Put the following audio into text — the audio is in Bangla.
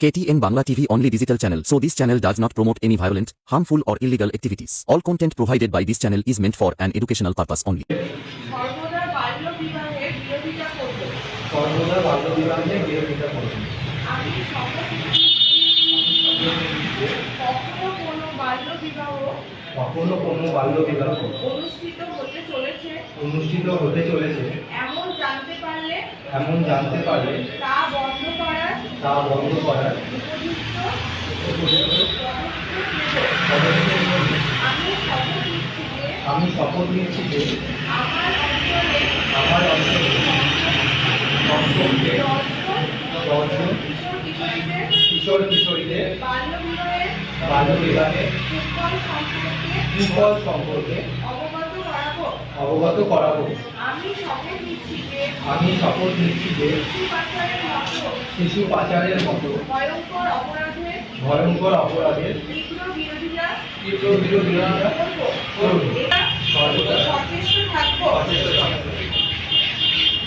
KTN Bangla TV only digital channel, so this channel does not promote any violent, harmful or illegal activities. All content provided by this channel is meant for an educational purpose only. কখনো কোনো বাল্য বিবাহ অনুষ্ঠিত হতে চলেছে অনুষ্ঠিত হতে চলেছে এমন জানতে পারলে এমন জানতে পারলে তা বন্ধ তা বন্ধ করার। আমি শপথ নিচ্ছি যে আমার অঞ্চলে আমার অঞ্চলে কমপক্ষে দশজন দশজন কিশোর কিশোরীদের কিশোর কিশোরীদের বাল্য বিবাহের বাল্যবিবাহে সম্পর্কে অবগত করাবো আমি শপথ নিচ্ছি যে শিশু পাচারের মতো। ভয়ঙ্কর অপরাধের তীব্র বিরোধিতা করব।